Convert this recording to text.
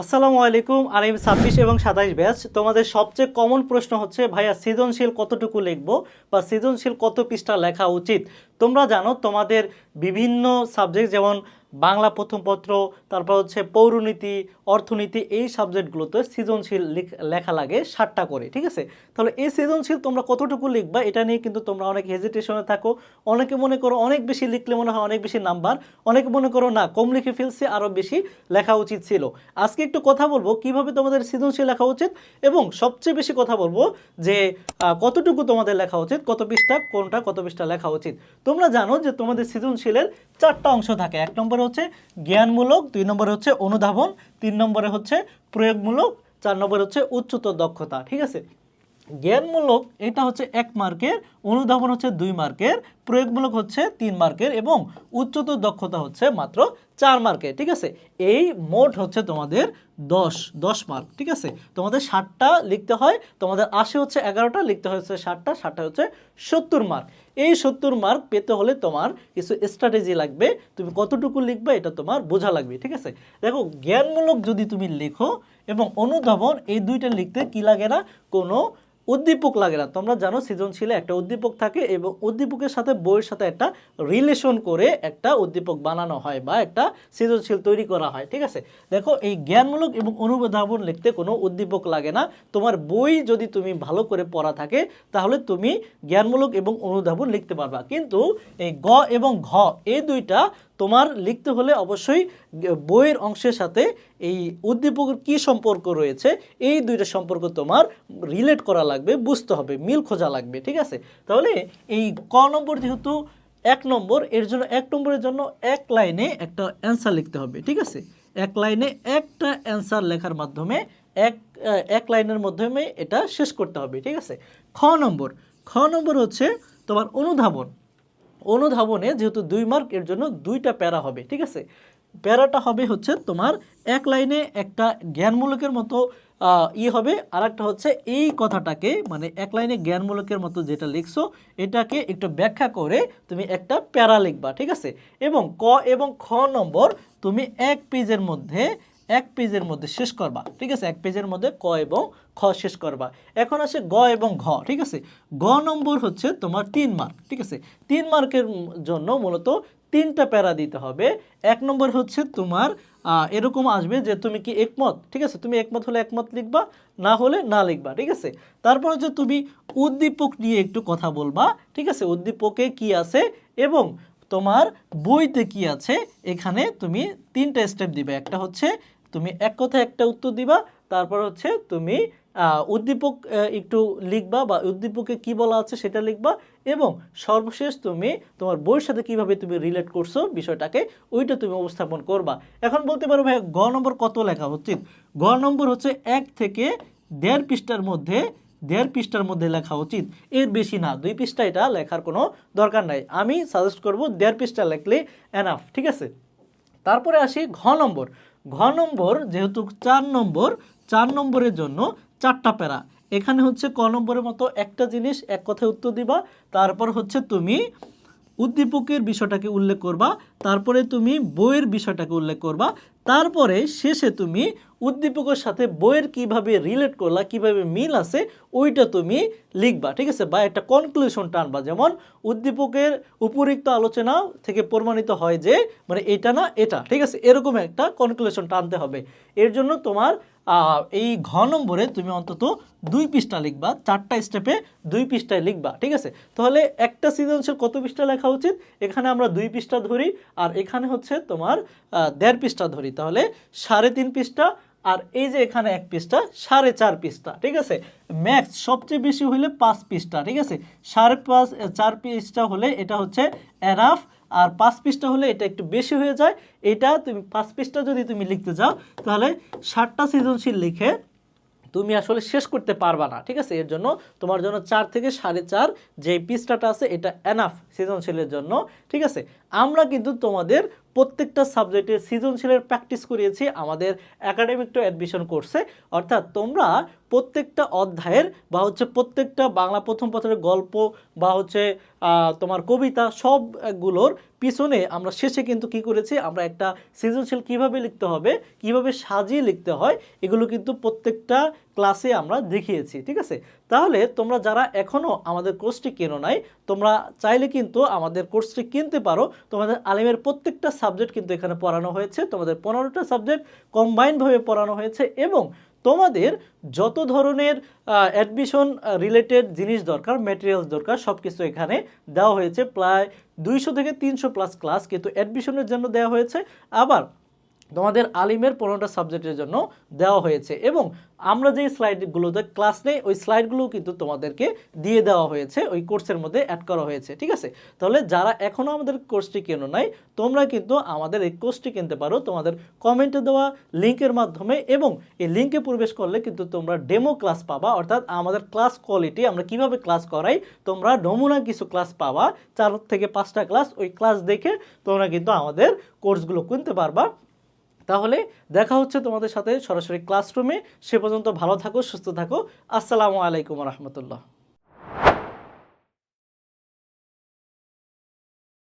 আসসালামু আলাইকুম, আলিম ছাব্বিশ এবং সাতাইশ ব্যাচ। তোমাদের সবচেয়ে কমন প্রশ্ন হচ্ছে, ভাইয়া সৃজনশীল কতটুকু লিখব বা সৃজনশীল কত পৃষ্ঠা লেখা উচিত? তোমরা জানো, তোমাদের বিভিন্ন সাবজেক্ট যেমন বাংলা প্রথম পত্র, তারপর হচ্ছে পৌরনীতি, অর্থনীতি, এই সাবজেক্টগুলোতে সৃজনশীল লিখ- লাগে ষাটটা করে, ঠিক আছে? তাহলে এই সৃজনশীল তোমরা কতটুকু লিখবা, এটা নিয়ে কিন্তু তোমরা অনেক হেজিটেশনে থাকো। অনেকে মনে করো অনেক বেশি লিখলে মনে হয় অনেক বেশি নাম্বার, অনেকে মনে করো না, কম লিখে ফেলছে আরও বেশি লেখা উচিত ছিল। আজকে একটু কথা বলব কীভাবে তোমাদের সৃজনশীল লেখা উচিত এবং সবচেয়ে বেশি কথা বলব যে কতটুকু তোমাদের লেখা উচিত, কত পৃষ্ঠা, কোনটা, কত পৃষ্ঠা লেখা উচিত। তোমরা জানো যে তোমাদের সৃজনশীলের চারটা অংশ থাকে। এক নম্বরে হচ্ছে জ্ঞানমূলক, দুই নম্বরে হচ্ছে অনুধাবন, তিন নম্বরে হচ্ছে প্রয়োগমূলক, চার নম্বরে হচ্ছে উচ্চতর দক্ষতা, ঠিক আছে? জ্ঞানমূলক, এটা হচ্ছে এক মার্কের, অনুধাবন হচ্ছে দুই মার্কের, প্রয়োগমূলক হচ্ছে তিন মার্কের এবং উচ্চতর দক্ষতা হচ্ছে মাত্র চার মার্কে ঠিক আছে? এই মোট হচ্ছে তোমাদের দশ দশ মার্ক ঠিক আছে? তোমাদের ষাটটা লিখতে হয়, তোমাদের আশি হচ্ছে এগারোটা, লিখতে হচ্ছে ষাটটা ষাটটা হচ্ছে সত্তর মার্ক এই সত্তর মার্ক পেতে হলে তোমার কিছু স্ট্র্যাটেজি লাগবে, তুমি কতটুকু লিখবে এটা তোমার বোঝা লাগবে, ঠিক আছে? দেখো, জ্ঞানমূলক যদি তুমি লেখো এবং অনুধাবন, এই দুইটা লিখতে কি লাগে না? কোনো উদ্দীপক লাগে না। তোমরা জানো সৃজনশীলে একটা উদ্দীপক থাকে এবং উদ্দীপকের সাথে বইয়ের সাথে একটা রিলেশন করে একটা উদ্দীপক বানানো হয় বা একটা সৃজনশীল তৈরি করা হয়, ঠিক আছে? দেখো, এই জ্ঞানমূলক এবং অনুধাবন লিখতে কোনো উদ্দীপক লাগে না। তোমার বই যদি তুমি ভালো করে পড়া থাকে, তাহলে তুমি জ্ঞানমূলক এবং অনুধাবন লিখতে পারবা। কিন্তু এই গ এবং ঘ, এই দুইটা তোমার লিখতে হলে অবশ্যই বইয়ের অংশের সাথে এই উদ্দীপকের কি সম্পর্ক রয়েছে, এই দুইটা সম্পর্ক তোমার রিলেট করা লাগবে, বুঝতে হবে, মিল খোঁজা লাগবে, ঠিক আছে? তাহলে এই ক নম্বর যেহেতু এক নম্বর, এর জন্য এক নম্বরের জন্য এক লাইনে একটা অ্যান্সার লিখতে হবে, ঠিক আছে? এক লাইনে একটা অ্যান্সার লেখার মাধ্যমে এক এক লাইনের মাধ্যমে এটা শেষ করতে হবে, ঠিক আছে? খ নম্বর খ নম্বর হচ্ছে তোমার অনুধাবন। অনুধাবনে যেহেতু দুই মার্ক এর জন্য দুইটা প্যারা হবে, ঠিক আছে? প্যারাটা হবে হচ্ছে তোমার এক লাইনে একটা জ্ঞানমূলকের মতো ই হবে আর একটা হচ্ছে এই কথাটাকে মানে এক লাইনে জ্ঞানমূলকের মতো যেটা লিখছো, এটাকে একটু ব্যাখ্যা করে তুমি একটা প্যারা লিখবা, ঠিক আছে? এবং ক এবং খ নম্বর তুমি এক পেজের মধ্যে এক পেজের মধ্যে শেষ করবা, ঠিক আছে? এক পেজের মধ্যে ক এবং খ শেষ করবা। এখন আসে গ এবং ঘ, ঠিক আছে? গ নম্বর হচ্ছে তোমার তিন মার্ক ঠিক আছে? তিন মার্কের জন্য মূলত তিনটা প্যারা দিতে হবে। এক নম্বর হচ্ছে তোমার এরকম আসবে যে তুমি কি একমত, ঠিক আছে? তুমি একমত হলে একমত লিখবা, না হলে না লিখবা, ঠিক আছে? তারপর হচ্ছে তুমি উদ্দীপক নিয়ে একটু কথা বলবা, ঠিক আছে? উদ্দীপকে কি আছে এবং তোমার বইতে কি আছে, এখানে তুমি তিনটা স্টেপ দিবে। একটা হচ্ছে তুমি এক কথায় একটা উত্তর দিবা, তারপর হচ্ছে তুমি উদ্দীপক একটু লিখবা বা উদ্দীপকে কি বলা আছে সেটা লিখবা এবং সর্বশেষ তুমি তোমার বইয়ের সাথে কীভাবে তুমি রিলেট করছ বিষয়টাকে ওইটা তুমি উপস্থাপন করবা। এখন বলতে পারো ভাই গ নম্বর কত লেখা উচিত? গ নম্বর হচ্ছে এক থেকে দেড় পৃষ্ঠার মধ্যে, দেড় পৃষ্ঠার মধ্যে লেখা উচিত। এর বেশি না, দুই পৃষ্ঠা এটা লেখার কোনো দরকার নাই। আমি সাজেস্ট করব দেড় পৃষ্ঠা লেখলে এনাফ ঠিক আছে? তারপরে আসি ঘ নম্বর। ঘ নম্বর, যেহেতু চার নম্বর, চার নম্বরের জন্য চারটা প্যারা। এখানে হচ্ছে ক নম্বরের মতো একটা জিনিস, এক কথায় উত্তর দিবা। তারপর হচ্ছে তুমি উদ্দীপকের বিষয়টাকে উল্লেখ করবা, তারপরে তুমি বইয়ের বিষয়টাকে উল্লেখ করবা, তারপরে শেষে তুমি উদ্দীপকের সাথে বইয়ের কীভাবে রিলেট করলা, কীভাবে মিল আছে, ওইটা তুমি লিখবা, ঠিক আছে? বা একটা কনক্লুশন টানবা, যেমন উদ্দীপকের উপরিক্ত আলোচনা থেকে প্রমাণিত হয় যে মানে এটা না এটা, ঠিক আছে? এরকম একটা কনক্লুশন টানতে হবে। এর জন্য তোমার এই ঘ নম্বরে তুমি অন্তত দুই পৃষ্ঠা লিখবা, চারটা স্টেপে দুই পৃষ্ঠায় লিখবা, ঠিক আছে? তাহলে একটা সৃজনশীল কত পৃষ্ঠা লেখা উচিত? এখানে আমরা দুই পৃষ্ঠা ধরি, আর এখানে হচ্ছে তোমার দেড় পৃষ্ঠা ধরি। তাহলে সাড়ে তিন পৃষ্ঠা, আর এই যে এখানে এক পৃষ্ঠা, সাড়ে চার পৃষ্ঠা, ঠিক আছে? ম্যাক্স সবচেয়ে বেশি হলে পাঁচ পৃষ্ঠা, ঠিক আছে? সাড়ে পাঁচ চার পৃষ্ঠা হলে এটা হচ্ছে এনাফ আর পাঁচ পৃষ্ঠা হলে এটা একটু বেশি হয়ে যায়। এটা তুমি পাঁচ পৃষ্ঠা যদি তুমি লিখতে যাও, তাহলে ষাটটা সৃজনশীল লিখে তুমি আসলে শেষ করতে পারবা না, ঠিক আছে? এর জন্য তোমার জন্য চার থেকে সাড়ে চার যে পৃষ্ঠাটা আছে, এটা এনাফ সৃজনশীলের জন্য, ঠিক আছে? আমরা কিন্তু তোমাদের প্রত্যেকটা সাবজেক্টে সৃজনশীলের প্র্যাকটিস করিয়েছি আমাদের একাডেমিক টু অ্যাডমিশন কোর্সে অর্থাৎ তোমরা প্রত্যেকটা অধ্যায়ের বা হচ্ছে প্রত্যেকটা বাংলা প্রথম পত্রের গল্প বা হচ্ছে তোমার কবিতা সবগুলোর পিছনে আমরা শেষে কিন্তু কি করেছি, আমরা একটা সৃজনশীল কীভাবে লিখতে হবে, কীভাবে সাজিয়ে লিখতে হয়, এগুলো কিন্তু প্রত্যেকটা ক্লাসে আমরা দেখিয়েছি, ঠিক আছে? তাহলে তোমরা যারা এখনও আমাদের কোর্সটি কেনো নাই, তোমরা চাইলে কিন্তু আমাদের কোর্সটি কিনতে পারো। তোমাদের আলিমের প্রত্যেকটা সাবজেক্ট কিন্তু এখানে পড়ানো হয়েছে। তোমাদের পনেরোটা সাবজেক্ট কম্বাইনভাবে পড়ানো হয়েছে এবং তোমাদের যত ধরনের অ্যাডমিশন রিলেটেড জিনিস দরকার ম্যাটেরিয়ালস দরকার সব কিছু এখানে দেওয়া হয়েছে। প্রায় দুইশো থেকে তিনশো প্লাস ক্লাস কিন্তু অ্যাডমিশনের জন্য দেওয়া হয়েছে। আবার তোমাদের আলিমের পনেরোটা সাবজেক্টের জন্য দেওয়া হয়েছে এবং আমরা যেই স্লাইডগুলোতে ক্লাস নেই, ওই স্লাইডগুলো কিন্তু তোমাদেরকে দিয়ে দেওয়া হয়েছে, ওই কোর্সের মধ্যে অ্যাড করা হয়েছে, ঠিক আছে? তাহলে যারা এখনও আমাদের কোর্সটি কেনো নাই, তোমরা কিন্তু আমাদের এই কোর্সটি কিনতে পারো, তোমাদের কমেন্টে দেওয়া লিঙ্কের মাধ্যমে এবং এই লিঙ্কে প্রবেশ করলে কিন্তু তোমরা ডেমো ক্লাস পাবা, অর্থাৎ আমাদের ক্লাস কোয়ালিটি আমরা কীভাবে ক্লাস করাই, তোমরা নমুনা কিছু ক্লাস পাবা, চার থেকে পাঁচটা ক্লাস ওই ক্লাস দেখে তোমরা কিন্তু আমাদের কোর্সগুলো কিনতে পারবা। তাহলে দেখা হচ্ছে তোমাদের সাথে সরাসরি ক্লাসরুমে সে পর্যন্ত ভালো থাকো, সুস্থ থাকো। আসসালামু আলাইকুম রহমতুল্লাহ।